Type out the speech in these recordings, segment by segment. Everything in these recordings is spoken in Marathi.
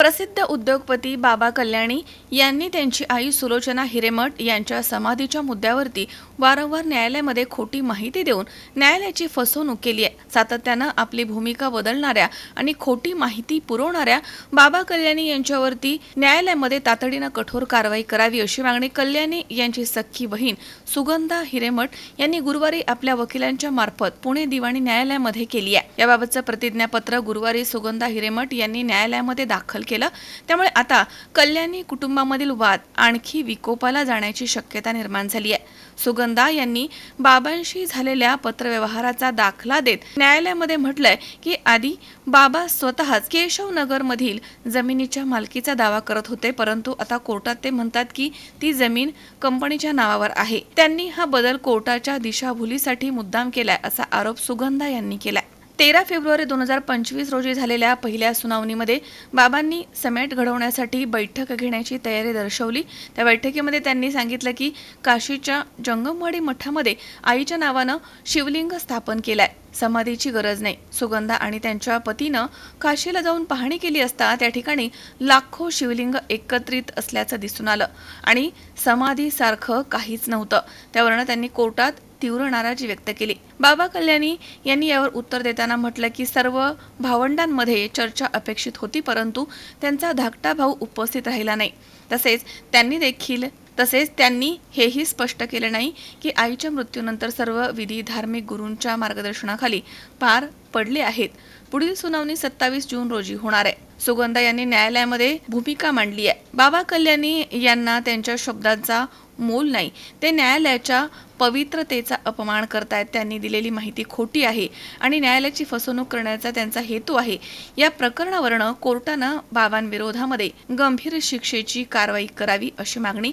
प्रसिद्ध उद्योगपती बाबा कल्याणी यांनी त्यांची आई सुलोचना हिरेमठ यांच्या समाधीच्या मुद्द्यावरती वारंवार न्यायालयामध्ये खोटी माहिती देऊन न्यायालयाची फसवणूक केली आहे. सातत्यानं आपली भूमिका बदलणाऱ्या आणि खोटी माहिती पुरवणाऱ्या बाबा कल्याणी यांच्यावरती न्यायालयामध्ये तातडीनं कठोर कारवाई करावी अशी मागणी कल्याणी यांची सख्खी बहीण सुगंधा हिरेमठ यांनी गुरुवारी आपल्या वकिलांच्या मार्फत पुणे दिवाणी न्यायालयामध्ये केली आहे. याबाबतचं प्रतिज्ञापत्र गुरुवारी सुगंधा हिरेमठ यांनी न्यायालयामध्ये दाखल केलं. त्यामुळे आता कल्याणी कुटुंबामधील वाद आणखी विकोपाला जाण्याची शक्यता निर्माण झाली आहे. सुगंधा यांनी बाबांशी झालेल्या पत्रव्यवहाराचा दाखला देत न्यायालयामध्ये म्हटलंय की आधी बाबा स्वतःच केशवनगरमधील जमिनीच्या मालकीचा दावा करत होते परंतु आता कोर्टात ते म्हणतात की ती जमीन कंपनीच्या नावावर आहे. त्यांनी हा बदल कोर्टाच्या दिशाभुलीसाठी मुद्दाम केलाय असा आरोप सुगंधा यांनी केलाय. तेरा फेब्रुवारी दोन हजार पंचवीस रोजी झालेल्या पहिल्या सुनावणीमध्ये बाबांनी समेट घडवण्यासाठी बैठक घेण्याची तयारी दर्शवली. त्या बैठकीमध्ये त्यांनी सांगितलं की काशीच्या जंगमवाडी मठामध्ये आईच्या नावानं शिवलिंग स्थापन केलंय. समाधीची गरज नाही. सुगंधा आणि त्यांच्या पतीनं काशीला जाऊन पाहणी केली असता त्या ठिकाणी लाखो शिवलिंग एकत्रित असल्याचं दिसून आलं. आणि समाधीसारखं काहीच नव्हतं. त्यावरनं त्यांनी कोर्टात तीव्र नाराजी व्यक्त केली. बाबा कल्याणी यांनी यावर उत्तर देताना म्हटलं की सर्व भावंडांमध्ये चर्चा अपेक्षित होती परंतु त्यांचा धाकटा भाऊ उपस्थित राहिला नाही. तसेच त्यांनी देखील तसेच त्यांनी हेही स्पष्ट केले नाही की आईच्या मृत्यूनंतर सर्व विधी धार्मिक गुरूंच्या मार्गदर्शनाखाली पार पडले आहेत. पुढील सुनावणी सत्तावीस जून रोजी होणार आहे. सुगंधा यांनी न्यायालयामध्ये भूमिका मांडली आहे. बाबा कल्याणी यांना त्यांच्या शब्दांचा मोल नाही. ते न्यायालयाच्या पवित्रतेचा अपमान करतायत. त्यांनी दिलेली माहिती खोटी आहे आणि न्यायालयाची फसवणूक करण्याचा त्यांचा हेतू आहे. या प्रकरणावरनं कोर्टानं बाबांविरोधामध्ये गंभीर शिक्षेची कारवाई करावी अशी मागणी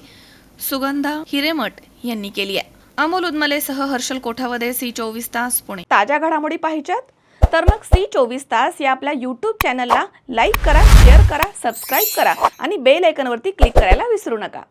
सुगंधा हिरेमठ यांनी केली आहे. अमोल उदमलेसह हर्षल कोठावदे सी चोवीस तास पुणे. ताज्या घडामोडी पाहिजेत? तर मग सी चोवीस तास या आपल्या यूट्यूब चॅनलला लाईक करा शेअर करा सबस्क्राईब करा आणि बेल आयकनवरती क्लिक करायला विसरू नका.